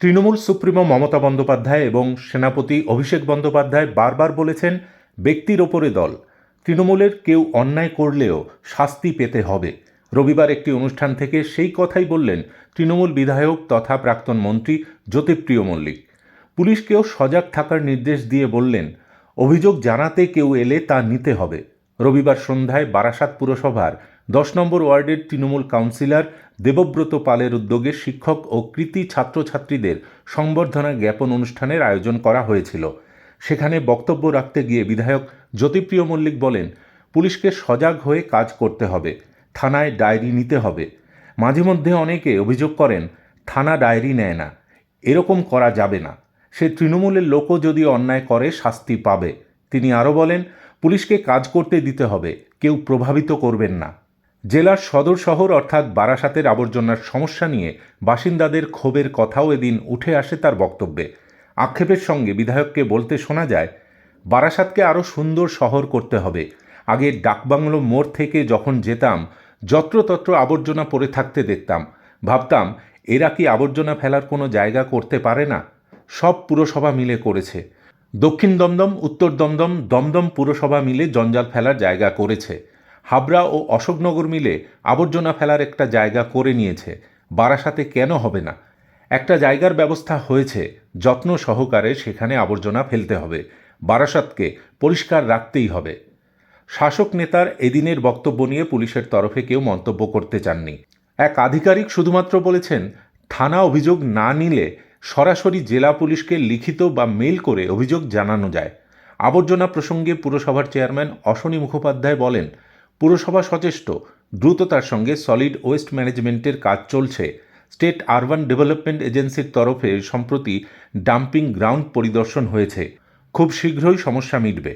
Trinamool supremo Mamata Bandyopadhyay এবং সেনাপতি অভিষেক বন্দ্যোপাধ্যায় বারবার বলেছেন, ব্যক্তির ওপরে দল। তৃণমূলের কেউ অন্যায় করলেও শাস্তি পেতে হবে। রবিবার একটি অনুষ্ঠান থেকে সেই কথাই বললেন তৃণমূল বিধায়ক তথা প্রাক্তন মন্ত্রী জ্যোতিপ্রিয় মল্লিক। পুলিশকেও সজাগ থাকার নির্দেশ দিয়ে বললেন, অভিযোগ জানাতে কেউ এলে তা নিতে হবে। রবিবার সন্ধ্যায় বারাসাত পুরসভার দশ নম্বর ওয়ার্ডের তৃণমূল কাউন্সিলর দেবব্রত পালের উদ্যোগে শিক্ষক ও কৃতি ছাত্রছাত্রীদের সংবর্ধনা জ্ঞাপন অনুষ্ঠানের আয়োজন করা হয়েছিল। সেখানে বক্তব্য রাখতে গিয়ে বিধায়ক জ্যোতিপ্রিয় মল্লিক বলেন, পুলিশকে সজাগ হয়ে কাজ করতে হবে, থানায় ডায়েরি নিতে হবে। মাঝে মধ্যে অনেকে অভিযোগ করেন, থানা ডায়েরি নেয় না, এরকম করা যাবে না। সে তৃণমূলের লোকও যদি অন্যায় করে, শাস্তি পাবে। তিনি আরও বলেন, পুলিশকে কাজ করতে দিতে হবে, কেউ প্রভাবিত করবেন না। জেলার সদর শহর অর্থাৎ বারাসাতের আবর্জনার সমস্যা নিয়ে বাসিন্দাদের ক্ষোভের কথাও এদিন উঠে আসে তার বক্তব্যে। আক্ষেপের সঙ্গে বিধায়ককে বলতে শোনা যায়, বারাসাতকে আরও সুন্দর শহর করতে হবে। আগে ডাকবাংলো মোড় থেকে যখন যেতাম, যত্রতত্র আবর্জনা পড়ে থাকতে দেখতাম। ভাবতাম, এরা কি আবর্জনা ফেলার কোনো জায়গা করতে পারে না? সব পুরসভা মিলে করেছে। দক্ষিণ দমদম, উত্তর দমদম দমদম পুরসভা মিলে জঞ্জাল ফেলার জায়গা করেছে। হাবড়া ও অশোকনগর মিলে আবর্জনা ফেলার একটা জায়গা করে নিয়েছে। বারাসাতে কেন হবে না? একটা জায়গার ব্যবস্থা হয়েছে, যত্ন সহকারে সেখানে আবর্জনা ফেলতে হবে। বারাসাতকে পরিষ্কার রাখতেই হবে। শাসক নেতার এদিনের বক্তব্য নিয়ে পুলিশের তরফে কেউ মন্তব্য করতে চাননি। এক আধিকারিক শুধুমাত্র বলেছেন, থানা অভিযোগ না নিলে সরাসরি জেলা পুলিশকে লিখিত বা মেল করে অভিযোগ জানানো যায়। আবর্জনা প্রসঙ্গে পুরসভার চেয়ারম্যান অশনী মুখোপাধ্যায় বলেন পুরসভা সচেষ্ট, দ্রুততার সঙ্গে সলিড ওয়েস্ট ম্যানেজমেন্টের কাজ চলছে। স্টেট আরবান ডেভেলপমেন্ট এজেন্সির তরফে সম্প্রতি ডাম্পিং গ্রাউন্ড পরিদর্শন হয়েছে। খুব শীঘ্রই সমস্যা মিটবে।